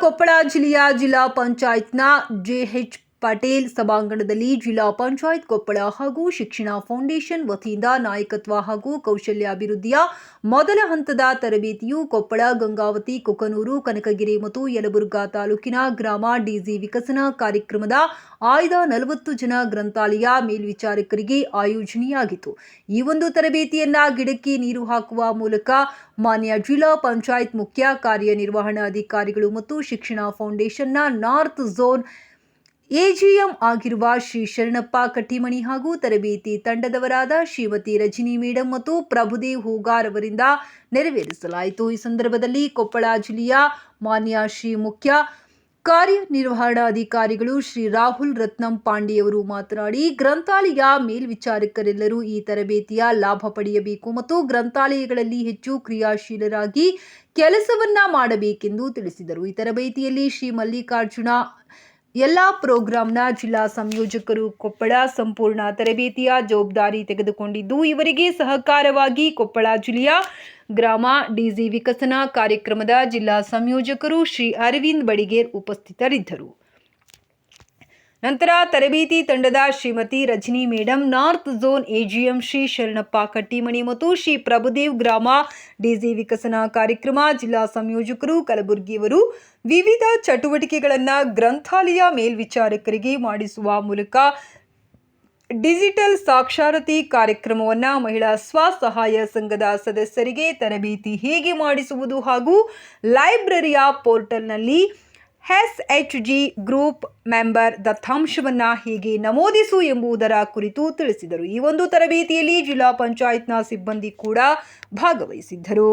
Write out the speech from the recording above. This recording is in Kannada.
ಕೊಪ್ಪಳ ಜಿಲ್ಲೆಯ ಜಿಲ್ಲಾ ಪಂಚಾಯತ್ನ ಜೆಎಚ್ ಪಟೇಲ್ ಸಭಾಂಗಣದಲ್ಲಿ ಜಿಲ್ಲಾ ಪಂಚಾಯತ್ ಕೊಪ್ಪಳ ಹಾಗೂ ಶಿಕ್ಷಣ ಫೌಂಡೇಶನ್ ವತಿಯಿಂದ ನಾಯಕತ್ವ ಹಾಗೂ ಕೌಶಲ್ಯಾಭಿವೃದ್ಧಿಯ ಮೊದಲ ಹಂತದ ತರಬೇತಿಯು ಕೊಪ್ಪಳ, ಗಂಗಾವತಿ ಕೊಕ್ಕನೂರು ಕನಕಗಿರಿ ಮತ್ತು ಯಲಬುರ್ಗಾ ತಾಲೂಕಿನ ಗ್ರಾಮ ಡಿಜಿ ವಿಕಸನ ಕಾರ್ಯಕ್ರಮದ ಆಯ್ದ ನಲವತ್ತು ಜನ ಗ್ರಂಥಾಲಯ ಮೇಲ್ವಿಚಾರಕರಿಗೆ ಆಯೋಜನೆಯಾಗಿತ್ತು. ಈ ಒಂದು ತರಬೇತಿಯನ್ನ ಗಿಡಕ್ಕೆ ನೀರು ಹಾಕುವ ಮೂಲಕ ಮಾನ್ಯ ಜಿಲ್ಲಾ ಪಂಚಾಯತ್ ಮುಖ್ಯ ಕಾರ್ಯನಿರ್ವಹಣಾಧಿಕಾರಿಗಳು ಮತ್ತು ಶಿಕ್ಷಣ ಫೌಂಡೇಶನ್ನ ನಾರ್ತ್ ಝೋನ್ ಎಜಿಎಂ ಆಗಿರುವ ಶ್ರೀ ಶರಣಪ್ಪ ಕಟ್ಟಿಮಣಿ ಹಾಗೂ ತರಬೇತಿ ತಂಡದವರಾದ ಶ್ರೀಮತಿ ರಜಿನಿ ಮೇಡಂ ಮತ್ತು ಪ್ರಭುದೇವ್ ಹೂಗಾರ್ ಅವರಿಂದ ನೆರವೇರಿಸಲಾಯಿತು. ಈ ಸಂದರ್ಭದಲ್ಲಿ ಕೊಪ್ಪಳ ಜಿಲ್ಲೆಯ ಮಾನ್ಯ ಶ್ರೀ ಮುಖ್ಯ ಕಾರ್ಯನಿರ್ವಹಣಾಧಿಕಾರಿಗಳು ಶ್ರೀ ರಾಹುಲ್ ರತ್ನಂ ಪಾಂಡೆಯವರು ಮಾತನಾಡಿ, ಗ್ರಂಥಾಲಯ ಮೇಲ್ವಿಚಾರಕರೆಲ್ಲರೂ ಈ ತರಬೇತಿಯ ಲಾಭ ಪಡೆಯಬೇಕು ಮತ್ತು ಗ್ರಂಥಾಲಯಗಳಲ್ಲಿ ಹೆಚ್ಚು ಕ್ರಿಯಾಶೀಲರಾಗಿ ಕೆಲಸವನ್ನ ಮಾಡಬೇಕೆಂದು ತಿಳಿಸಿದರು. ಈ ತರಬೇತಿಯಲ್ಲಿ ಶ್ರೀ ಮಲ್ಲಿಕಾರ್ಜುನ ಎಲ್ಲ ಪ್ರೋಗ್ರಾಂನ ಜಿಲ್ಲಾ ಸಂಯೋಜಕರು ಕೊಪ್ಪಳ ಸಂಪೂರ್ಣ ತರಬೇತಿಯ ಜವಾಬ್ದಾರಿ ತೆಗೆದುಕೊಂಡಿದ್ದು, ಇವರಿಗೆ ಸಹಕಾರವಾಗಿ ಕೊಪ್ಪಳ ಜಿಲ್ಲೆಯ ಗ್ರಾಮ ಡಿಜಿ ವಿಕಸನ ಕಾರ್ಯಕ್ರಮದ ಜಿಲ್ಲಾ ಸಂಯೋಜಕರು ಶ್ರೀ ಅರವಿಂದ್ ಬಡಿಗೇರ್ ಉಪಸ್ಥಿತರಿದ್ದರು. ನಂತರ ತರಬೇತಿ ತಂಡದ Shrimati Rajani madam, north zone AGM Shri Sharanappa Kattimani ಮತ್ತು ಶ್ರೀ ಪ್ರಭುದೇವ್ ಗ್ರಾಮ ಡಿಜಿ ವಿಕಸನ ಕಾರ್ಯಕ್ರಮ ಜಿಲ್ಲಾ ಸಂಯೋಜಕರು, ಕಲಬುರಗಿಯವರು ವಿವಿಧ ಚಟುವಟಿಕೆಗಳನ್ನು ಗ್ರಂಥಾಲಯ ಮೇಲ್ವಿಚಾರಕರಿಗೆ ಮಾಡಿಸುವ ಮೂಲಕ ಡಿಜಿಟಲ್ ಸಾಕ್ಷರತೆ ಕಾರ್ಯಕ್ರಮವನ್ನು ಮಹಿಳಾ ಸ್ವಸಹಾಯ ಸಂಘದ ಸದಸ್ಯರಿಗೆ ತರಬೇತಿ ಹೇಗೆ ಮಾಡಿಸುವುದು ಹಾಗೂ ಲೈಬ್ರರಿಯ ಪೋರ್ಟಲ್ನಲ್ಲಿ S H G group member ದತ್ತಾಂಶವನ್ನು ಹೇಗೆ ನಮೂದಿಸು ಎಂಬುದರ ಕುರಿತು ತಿಳಿಸಿದರು. ಈ ಒಂದು ತರಬೇತಿಯಲ್ಲಿ ಜಿಲ್ಲಾ ಪಂಚಾಯತ್ನ ಸಿಬ್ಬಂದಿ ಕೂಡ ಭಾಗವಹಿಸಿದ್ದರು.